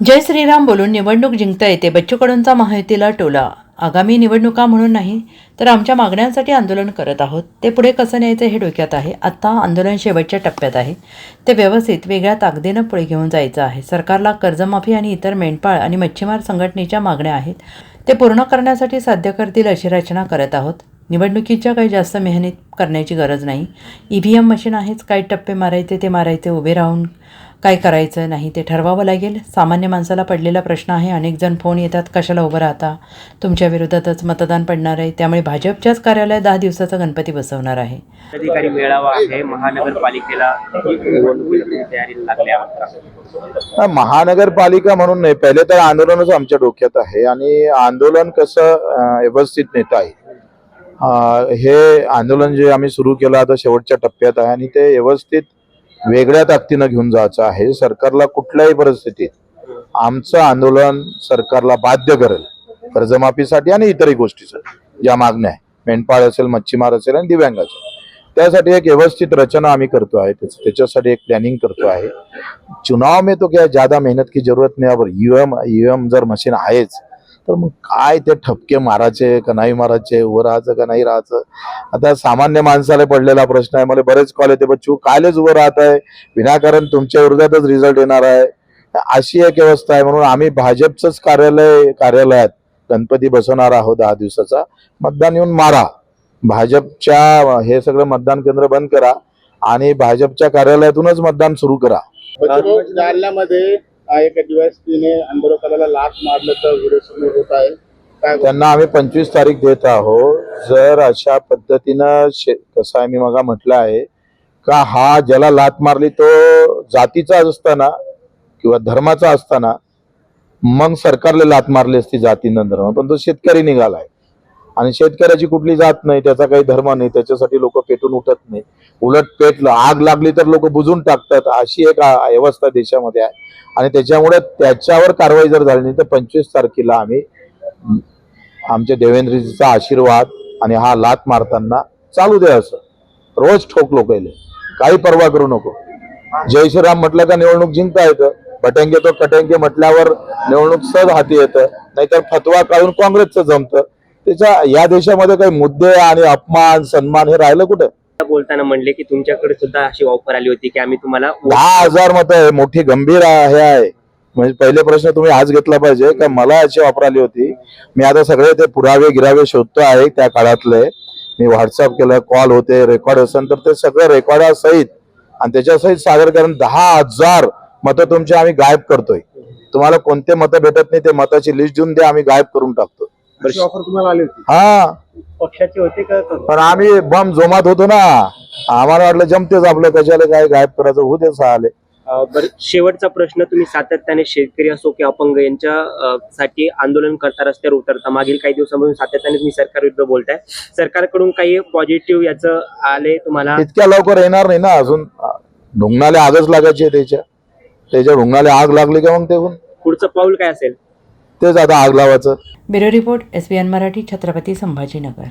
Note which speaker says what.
Speaker 1: जय श्रीराम बोलून निवडणूक जिंकता येते बच्चू कडूंचा महायुतीला टोला. आगामी निवडणुका म्हणून नाही तर आमच्या मागण्यांसाठी आंदोलन करत आहोत. ते पुढे कसं न्यायचं हे डोक्यात आहे. आत्ता आंदोलन शेवटच्या टप्प्यात आहे. ते व्यवस्थित वेगळ्या ताकदीनं पुढे घेऊन जायचं आहे. सरकारला कर्जमाफी आणि इतर मेंढपाळ आणि मच्छीमार संघटनेच्या मागण्या आहेत. ते पूर्ण करण्यासाठी साध्य करतील अशी रचना करत आहोत. निवडणुकीच्या काही जास्त मेहनत करण्याची गरज नाही. ई व्ही एम मशीन आहेच काही टप्पे मारायचे ते मारायचे उभे राहून काय करायचं नाही ते ठरवावं लागेल. सामान्य माणसाला पडलेला प्रश्न आहे. अनेक जण फोन येतात कशाला उभं राहता? तुमच्या विरोधातच मतदान पडणार आहे. त्यामुळे भाजपच्याच कार्यालयात दहा दिवसाचा गणपती बसवणार आहे.
Speaker 2: अधिकारी मेळावा आहे. महानगरपालिकेला?
Speaker 3: हा, महानगरपालिका म्हणून नाही. पहिले तर आंदोलनच आमच्या डोक्यात आहे. आणि आंदोलन कसं व्यवस्थित नेता आहे. हे आंदोलन जे आम्ही सुरू केलं आता शेवटच्या टप्प्यात आहे. आणि ते व्यवस्थित वेगळ्या ताकदीनं घेऊन जायचं आहे. सरकारला कुठल्याही परिस्थितीत आमचं आंदोलन सरकारला बाध्य करेल. कर्जमाफीसाठी आणि इतरही गोष्टीसाठी ज्या मागण्या आहे मेंढपाळ असेल मच्छीमार असेल आणि दिव्यांग असेल. त्यासाठी एक व्यवस्थित रचना आम्ही करतो आहे. त्याच्यासाठी एक प्लॅनिंग करतो आहे. चुनाव में तो क्या ज्यादा मेहनत की जरूरत नाही. अब ईव्हीएम एम जर मशीन आहेच तर मग काय ते ठपके मारायचे का नाही मारायचे उभं राहायचं का नाही राहायचं? आता सामान्य माणसाला पडलेला प्रश्न आहे मला बरेच कॉल येते बच्चू कायलेच उभं राहत आहे विनाकारण तुमच्या विरोधातच रिझल्ट येणार आहे. अशी एक व्यवस्था आहे म्हणून आम्ही भाजपचंच कार्यालय कार्यालयात गणपती बसवणार आहोत दहा दिवसाचा. मतदान येऊन मारा. भाजपच्या हे सगळं मतदान केंद्र बंद करा आणि भाजपच्या कार्यालयातूनच मतदान सुरू करा.
Speaker 4: जालन्यामध्ये एक दिवस आंदोलकाला लाच मारल्याचा तर व्हिडिओ समोर होत आहे.
Speaker 3: त्यांना आम्ही पंचवीस तारीख देत आहोत. जर अशा पद्धतीनं शे- कसं आहे मी मगा म्हटलं आहे का हा ज्याला लात मारली तो जातीचा असताना किंवा धर्माचा असताना मग सरकारला लात मारली असती जातीनं धर्म पण तो शेतकरी निघालाय आणि शेतकऱ्याची कुठली जात नाही त्याचा काही धर्म नाही त्याच्यासाठी लोक पेटून उठत नाही. उलट पेटलं आग लागली तर लोक बुजून टाकतात अशी एक अवस्था व्यवस्था देशामध्ये आहे. आणि त्याच्यामुळे त्याच्यावर कारवाई जर झाली नाही तर पंचवीस तारखेला आम्ही आमच्या देवेंद्रजीचा आशीर्वाद आणि हा लात मारताना चालू दे असं. रोज ठोक लोक काही पर्वा करू नको. जय श्रीराम म्हटलं का निवडणूक जिंकता येतं. बटंगे तो कटंगे म्हटल्यावर निवडणूक सहज हाती येतं. नाहीतर फतवा काढून काँग्रेसचं जमतं. त्याच्या या देशामध्ये काही मुद्दे आणि अपमान सन्मान हे राहिलं कुठं?
Speaker 2: बोलताना म्हणले की तुमच्याकडे सुद्धा अशी ऑफर आली होती की आम्ही तुम्हाला
Speaker 3: दहा हजार मत आहे मोठी गंभीर आहे हे आहे. म्हणजे पहिले प्रश्न तुम्ही आज घेतला पाहिजे का मला याची वापर आली होती? मी आता सगळे ते पुरावे गिरावे शोधतो आहे त्या काळातले. मी व्हॉट्सअप केलं कॉल होते रेकॉर्ड असेल तर ते सगळं रेकॉर्डासहित आणि त्याच्यासहित सादर करून दहा हजार मतं तुमची आम्ही गायब करतोय. तुम्हाला कोणते मतं भेटत नाही ते मताची लिस्ट देऊन द्या आम्ही गायब करून टाकतो
Speaker 4: अशी ऑफर तुम्हाला आली होती.
Speaker 3: हा.
Speaker 4: पक्षाची होती का
Speaker 3: पण आम्ही बम जोमात होतो ना. आम्हाला वाटलं जमतेच आपलं कशाला काय गायब करायचं होऊ दे आले
Speaker 2: अं, बरं शेवटचा प्रश्न तुम्ही सातत्याने शेतकरी असो की अपंग यांच्या अं, साठी आंदोलन करता रस्त्यावर उतरता मागील काही दिवसांपासून सातत्याने तुम्ही सरकार विरुद्ध बोलताय. सरकारकडून काही पॉझिटिव्ह याचं आले तुम्हाला?
Speaker 3: इतक्या लवकर येणार नाही ना अजून. ढुंगणाला आगच लागायची आहे त्याच्या. त्याच्या ढुंगणाला आग लागली का मग ते
Speaker 2: पुढचं पाऊल काय असेल?
Speaker 3: तेच आता आग लावायचं.
Speaker 1: Bureau report S B N Marathi Chhatrapati Sambhajinagar.